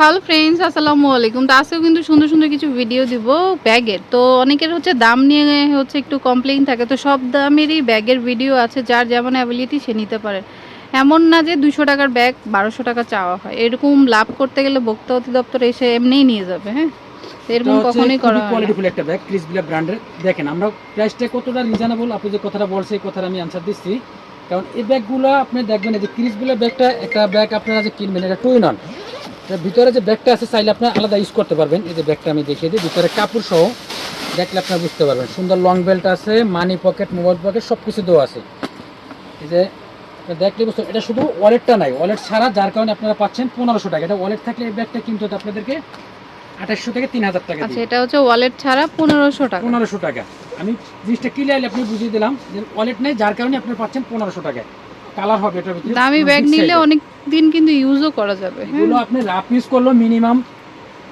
Hello friends আসসালামু আলাইকুম। তো আজকেও কিন্তু সুন্দর সুন্দর কিছু ভিডিও দিব ব্যাগের। তো অনেকের হচ্ছে দাম নিয়ে হচ্ছে একটু কমপ্লেইন থাকে। তো সব দামেরই ব্যাগের ভিডিও আছে যার যেমন অ্যাবিলিটি সে নিতে পারে। এমন না যে দুশো টাকার ব্যাগ বারোশো টাকা চাওয়া হয়। এরকম লাভ করতে গেলে ভোক্তা অধিদপ্তর এসে এমনিই নিয়ে যাবে হ্যাঁ? তো এরকম কখনোই করা হয় কোয়ালিটিফুল একটা ব্যাগ ক্রিস বিলা ব্র্যান্ডের দেখেন আমরা প্রাইসটা কতটা রিজনেবল আপনি যে কথাটা বলছে এই কথাটা আমি আনসার দিচ্ছি। কারণ এই ব্যাগগুলো আপনি দেখবেন এই যে ক্রিস বিলা ব্যাগটা একটা ব্যাগ আপনারা যে কিনবেন এটা টু ইন ভিতরে যে ব্যাগটা আছে চাইলে আপনি আলাদা ইউজ করতে পারবেন। এই যে ব্যাগটা আমি দেখিয়ে দিই। ভিতরে কাপড় সহ দেখলে আপনার বুঝতে পারবেন। সুন্দর লং বেল্ট আছে মানি পকেট মোবাইল পকেট সব কিছু দেওয়া আছে। এই যে দেখলে বুঝতে এটা শুধু ওয়ালেটটা নাই। ওয়ালেট ছাড়া যার কারণে আপনারা পাচ্ছেন পনেরোশো টাকা। এটা ওয়ালেট থাকলে এই ব্যাগটা কিনতে হতো আপনাদেরকে আঠাশশো থেকে তিন হাজার টাকা আচ্ছা এটা হচ্ছে ওয়ালেট ছাড়া পনেরোশো টাকা। পনেরোশো টাকা। আমি জিনিসটা ক্লিয়ারলি আপনি বুঝিয়ে দিলাম যে ওয়ালেট নেই যার কারণে আপনি পাচ্ছেন পনেরোশো টাকায়। কালার হবে এটার ভিতরে। দামি ব্যাগ নিলে অনেক দিন কিন্তু ইউজও করা যাবে। এগুলো আপনি রাফ ইউজ করলেও মিনিমাম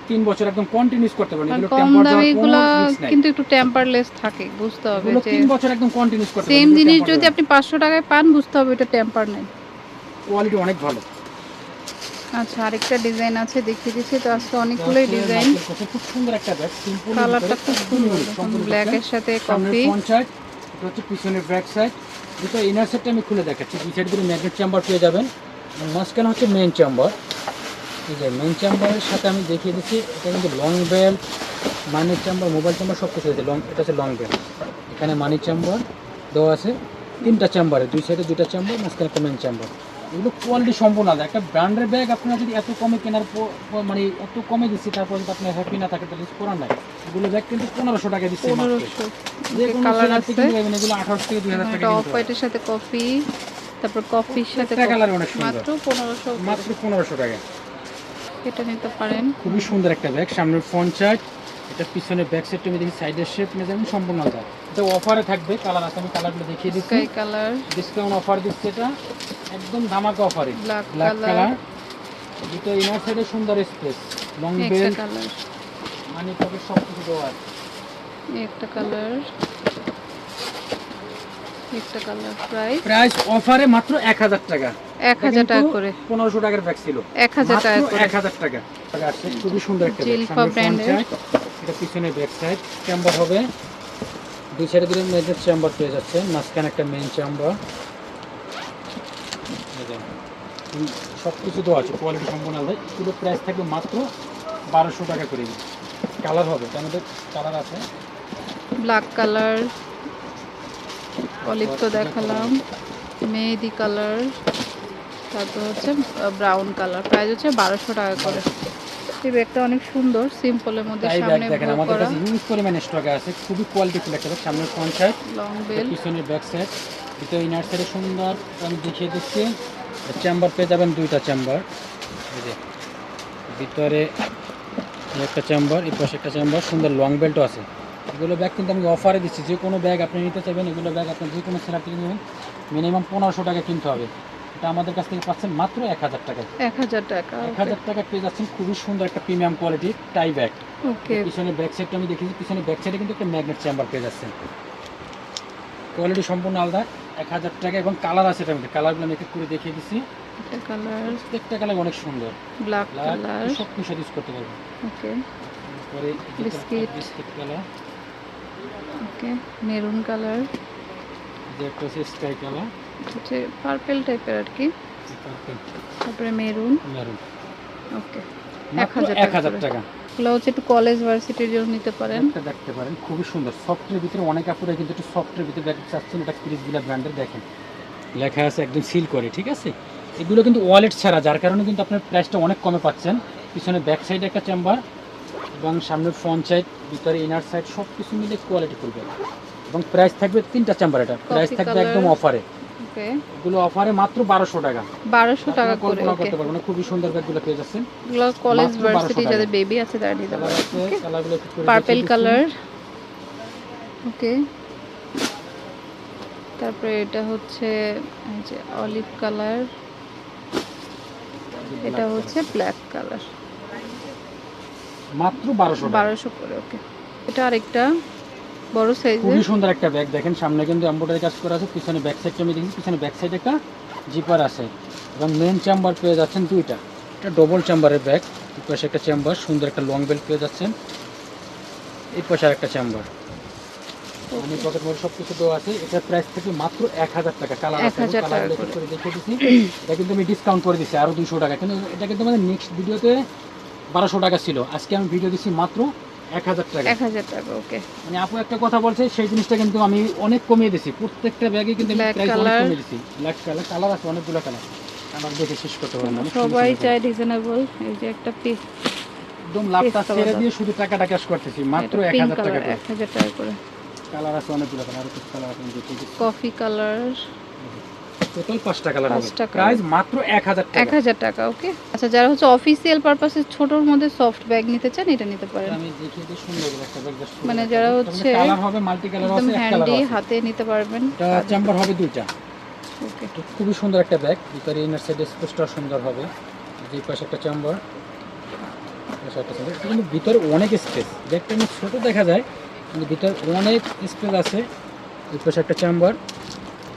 তিন বছর একদম কন্টিনিউস করতে পারেন। এগুলো কম টেম্পার দামি যাওয়ার কোনো গুলা risk নাই। কিন্তু একটু টেম্পারলেস থাকে বুঝতে হবে এগুলো যে তিন বছর একদম কন্টিনিউস করতে সেম জিনিস যদি আপনি পাঁচশো টাকায় পান বুঝতে হবে এটা টেম্পার নেই। কোয়ালিটি অনেক ভালো। আচ্ছা আরেকটা ডিজাইন আছে দেখিয়ে দিচ্ছি। তো আজকে অনেকগুলোই ডিজাইন খুব সুন্দর একটা ব্যাগ সিম্পল কালারটা খুব সুন্দর ব্ল্যাক এর সাথে কফি এটা হচ্ছে পিছনের ব্যাক সাইড দুটো ইনার সাইডটা আমি খুলে দেখাচ্ছি দুই সাইড করে ম্যাগনেট চেম্বার পেয়ে যাবেন। মাঝখানে হচ্ছে মেইন চেম্বার ঠিক আছে মেইন চেম্বারের সাথে আমি দেখিয়ে দিচ্ছি এটা কিন্তু long belt money chamber mobile chamber সব কিছু আছে। লং এটা হচ্ছে লং বেল এখানে মানি চেম্বার দেওয়া আছে। তিনটা চেম্বারে দুই সাইডে দুইটা চেম্বার মাঝখানে একটা মেন চেম্বার এগুলো কোয়ালিটি সম্পূর্ণ আলাদা। একটা ব্র্যান্ডের ব্যাগ আপনারা যদি এত কমে কেনার পর মানে এত কমে দিচ্ছি তারপর যদি আপনার হ্যাপি না থাকে তাহলে করার নাই। এগুলো ব্যাগ কিন্তু পনেরোশো টাকা দিচ্ছে। পনেরোশো। থেকে এগুলো 1800 থেকে 2000 টাকা এটা অফ হোয়াইটের সাথে কফি তারপর কফির সাথে মাত্র পনেরোশো মাত্র 1500 টাকা। এটা নিতে পারেন। খুবই সুন্দর একটা ব্যাগ সামনের ফ্রন্ট চার্ট এটা পিছনের ব্যাক সাইডটা আমি দেখি সাইডের শেপ নিয়ে যাবেন সম্পূর্ণ আলাদা। এটা অফারে থাকবে কালার আছে আমি কালারগুলো দেখিয়ে দিচ্ছি। স্কাই কালার ডিসকাউন্ট অফার দিচ্ছে এটা একদম ধামাকা অফারে ব্ল্যাক কালার দুটো ইনার সাইডে সুন্দর space long belt colour money pocket সব কিছু দেওয়া আছে। একটা কালার কালার প্রাইস? প্রাইস অফারে মাত্র 1000 টাকা। এক হাজার টাকা করে। 1500 টাকার ব্যাগ ছিল। এক হাজার টাকা করে। 1000 টাকা। টাকা আসছে খুবই সুন্দর একটা জিলফা এটা পিছনে ব্যাক সাইড চেম্বার হবে। দুই সাইডে দুটো মেজর চেম্বার পেয়ে যাচ্ছে। মাঝখানে একটা মেইন চেম্বার সব কিছু দেওয়া আছে। কোয়ালিটি সম্পূর্ণ আলাদা। পুরো প্রাইস থাকবে মাত্র বারোশো টাকা করে। কালার হবে। তার মধ্যে কালার আছে। ব্ল্যাক কালার অলিভ তো দেখালাম। মেহেদি কালার তারপর হচ্ছে ব্রাউন কালার। প্রাইস হচ্ছে বারোশো টাকা করে। এই ব্যাগটা অনেক সুন্দর সিম্পলের মধ্যে সামনে দেখেন আমাদের কাছে পরিমাণে স্টক আছে খুবই একটা ব্যাগ সামনের ফ্রন্ট সাইড লং বেল পিছনের ব্যাক সাইড ভিতরে ইনার সাইডে সুন্দর আমি দেখিয়ে দিচ্ছি। চেম্বার পেয়ে যাবেন দুইটা চেম্বার এই যে ভিতরে একটা চেম্বার এই পাশে একটা চেম্বার সুন্দর লং বেল্টও আছে। এগুলো ব্যাগ কিন্তু আমি অফারে দিচ্ছি। যে কোনো ব্যাগ আপনি নিতে চাইবেন এগুলো ব্যাগ আপনি যে কোনো সেলার থেকে নেবেন। মিনিমাম পনেরোশো টাকা কিনতে হবে। এটা আমাদের কাছ থেকে পাচ্ছেন মাত্র এক হাজার টাকায়। এক হাজার টাকা এক হাজার টাকা পেয়ে যাচ্ছেন খুবই সুন্দর একটা প্রিমিয়াম কোয়ালিটির টাই ব্যাগ ওকে পিছনে ব্যাক সাইডটা আমি দেখেছি পিছনে ব্যাক সাইডে কিন্তু একটা ম্যাগনেট চেম্বার পেয়ে যাচ্ছেন। কোয়ালিটি সম্পূর্ণ আলাদা এক হাজার টাকা এবং কালার আছে এটার মধ্যে। কালারগুলো আমি এক এক করে দেখিয়ে দিচ্ছি। একটা কালার প্রত্যেকটা কালার অনেক সুন্দর। ব্ল্যাক কালার সব কিছু ইউজ করতে পারবেন। ওকে পরে Biscuit. Biscuit colour okay maroon colour. একটা স্কাই কালার হচ্ছে পার্পেল টাইপের আর কি। তারপরে মেরুন। মেরুন। ওকে 1000 এক হাজার টাকা এগুলো হচ্ছে একটু কলেজ ভার্সিটির জন্য নিতে পারেন। দেখতে পারেন খুবই সুন্দর। সফটের ভিতরে অনেক আপুরা কিন্তু একটু সফটের ভিতরে ব্যাগ চাচ্ছেন এটা ক্রিস বিলা ব্র্যান্ডের দেখেন। লেখা আছে একদম সিল করে ঠিক আছে? এগুলো কিন্তু ওয়ালেট ছাড়া যার কারণে কিন্তু আপনার প্রাইসটা অনেক কমে পাচ্ছেন। পিছনে ব্যাক সাইডে একটা চেম্বার এবং সামনে ফ্রন্ট সাইড ভিতরে ইনার সাইড সব কিছু মিলে কোয়ালিটি করবে এবং প্রাইস থাকবে তিনটা চেম্বার এটা। প্রাইস থাকবে একদম অফারে এগুলো অফারে মাত্র টাকা। টাকা করে কল্পনা করতে পারবেন? খুবই সুন্দর ব্যাগগুলো পেয়ে যাচ্ছেন। এগুলো কলেজ মাত্র 1200 ভার্সিটি যাদের বেবি আছে তারা নিতে পারে কালারগুলো একটু পার্পেল কালার ওকে তারপরে এটা হচ্ছে এই যে অলিভ কালার এটা হচ্ছে ব্ল্যাক কালার মাত্র করে ওকে এটা আরেকটা বড় সাইজের খুবই সুন্দর একটা ব্যাগ দেখেন সামনে কিন্তু এম্ব্রয়ডারি কাজ করা আছে পিছনে ব্যাক সাইডটা আমি দেখি পিছনে ব্যাক সাইডে একটা জিপার আছে। এবং মেন চেম্বার পেয়ে যাচ্ছেন দুইটা। এটা ডবল চেম্বারের ব্যাগ এই পাশে একটা চেম্বার সুন্দর একটা লং বেল্ট পেয়ে যাচ্ছেন। এই পাশে একটা চেম্বার আমি পকেট মোড় সব কিছু দেওয়া আছে। এটার প্রাইস থেকে মাত্র এক হাজার টাকা। কালার আছে কালার করে। দেখিয়ে দিচ্ছি এটা কিন্তু আমি ডিসকাউন্ট করে দিচ্ছি আরও দুশো টাকা। কিন্তু এটা কিন্তু আমাদের নেক্সট ভিডিওতে বারোশো টাকা ছিল। আজকে আমি ভিডিও দিচ্ছি মাত্র এক হাজার টাকা। এক হাজার টাকা ওকে মানে আপু একটা কথা বলছে সেই জিনিসটা কিন্তু আমি অনেক কমিয়ে দিছি। প্রত্যেকটা ব্যাগে কিন্তু প্রাইস অনেক কমিয়ে দিছি। ব্ল্যাক কালার কালার আছে অনেকগুলো কালার কালার দেখে শেষ করতে পারবেন না, সবাই চাই রিজনেবল এই যে একটা পিস একদম লাভটা ছেড়ে দিয়ে শুধু টাকাটা ক্যাশ করতেছি মাত্র এক পিঙ্ক হাজার টাকা কালার এক হাজার টাকা করে। কালার আছে অনেকগুলো কালার আছে কফি কালার টোটাল পাঁচটা কালার হবে প্রাইস মাত্র এক হাজার এক টাকা হাজার টাকা ওকে আচ্ছা যারা হচ্ছে অফিসিয়াল পারপাসে ছোটোর মধ্যে সফট ব্যাগ নিতে চান এটা নিতে পারেন। আমি দেখিয়ে দিই সুন্দর একটা ব্যাগ মানে যারা হচ্ছে কালার হবে মাল্টি কালার আছে এক কালার হ্যান্ডি হাতে নিতে পারবেন। এটা চেম্বার হবে দুইটা। ওকে খুবই সুন্দর একটা ব্যাগ ভিতরে ইনার সাইড স্পেসটা সুন্দর হবে। যে পাশে একটা চেম্বার কিন্তু ভিতরে অনেক স্পেস ব্যাগটা অনেক ছোটো দেখা যায় কিন্তু ভিতরে অনেক স্পেস আছে। এই পাশে একটা চেম্বার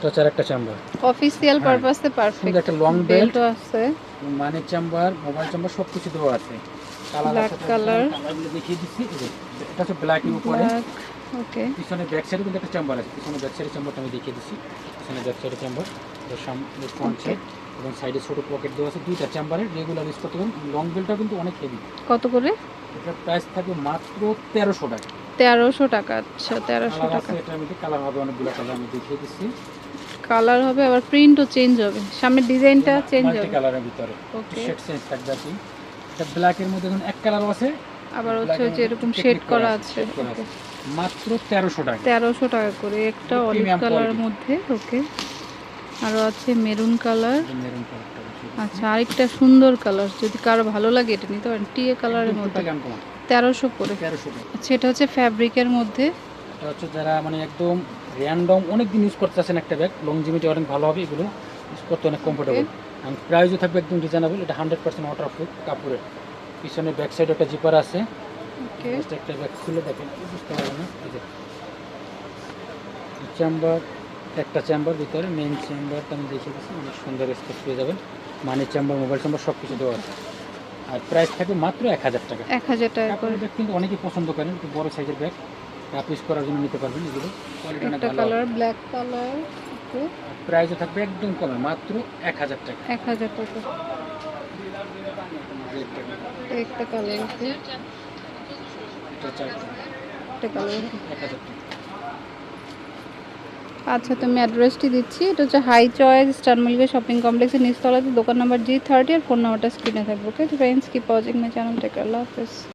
এটা একটা চেম্বার অফিসিয়াল। পারপাসে পারফেক্ট একটা লং বেল্ট আছে। মানি চেম্বার মোবাইল চেম্বার সব কিছু দেওয়া আছে। কালার Black আছে দেখিয়ে দিচ্ছি এটা হচ্ছে ব্ল্যাক এর উপরে। ওকে পিছনে ব্যাক সাইডে কিন্তু একটা চেম্বার আছে। পিছনে ব্যাক সাইডের চেম্বারটা আমি দেখিয়ে দিচ্ছি। পিছনে ব্যাক সাইডের চেম্বার সামনে ফ্রন্ট. সাইড এবং সাইডে ছোট পকেট দেওয়া আছে দুইটা চেম্বারে রেগুলার ইউজ করতে পারেন। লং বেলটা কিন্তু অনেক হেভি কত করে? এটার প্রাইস থাকবে মাত্র তেরোশো টাকা। তেরোশো টাকা আচ্ছা তেরোশো টাকা। এটার মধ্যে কালার হবে অনেকগুলো কালার আমি দেখিয়ে দিচ্ছি। কালার হবে আবার প্রিন্টও চেঞ্জ হবে। সামনের ডিজাইনটা চেঞ্জ হবে। কালারের ভিতরে। ওকে শেড চেঞ্জ থাকবে কি এটা ব্ল্যাকের মধ্যে ধরুন এক কালারও আছে। আবার হচ্ছে যে এরকম শেড করা আছে মাত্র তেরোশো টাকা। তেরোশো টাকা করে একটা অলিভ কালারের মধ্যে ওকে আরও আছে মেরুন কালার মেরুন দিচ্ছি। আচ্ছা আরেকটা সুন্দর কালার যদি কারও ভালো লাগে এটা নিতে পারেন টিয়ে কালারের মধ্যে। তেরোশো করে। আচ্ছা এটা হচ্ছে ফ্যাব্রিকের মধ্যে। এটা হচ্ছে যারা মানে একদম র্যান্ডম অনেক দিন ইউজ করতে চাচ্ছেন একটা ব্যাগ লংজিভিটি অনেক ভালো হবে এগুলো ইউজ করতে অনেক কমফোর্টেবল আর প্রাইসও থাকবে একদম রিজনেবল এটা হান্ড্রেড পার্সেন্ট ওয়াটার প্রুফ কাপড়ের। পিছনে ব্যাক সাইডে একটা জিপার আছে। একটা ব্যাগ খুলে দেখেন বুঝতে পারবেন না? চেম্বার একটা চেম্বার ভিতরে মেইন চেম্বারটা আমি দেখিয়ে দিচ্ছি অনেক সুন্দর স্পেস পেয়ে যাবেন। মানি চেম্বার মোবাইল চেম্বার সব কিছু দেওয়া আছে। আর প্রাইস থাকবে মাত্র এক হাজার টাকা। এক হাজার টাকা ব্যাগ কিন্তু অনেকেই পছন্দ করেন একটু বড় সাইজের ব্যাগ করার জন্য নিতে পারবেন এগুলো। একটা কালার ব্ল্যাক কালার প্রাইসও থাকবে একদম কমে মাত্র এক হাজার টাকা। এক হাজার টাকা। একটা কালার আছে। একটা কালার এক হাজার টাকা। আচ্ছা তো আমি অ্যাড্রেসটি দিচ্ছি। এটা হচ্ছে high choice star Mallika shopping কমপ্লেক্সের নিচতলাতে। দোকান নাম্বার জি থার্টি আর ফোন নাম্বারটা স্ক্রিনে থাকবে okay friends keep watching my channel take আল্লাহ হাফেজ।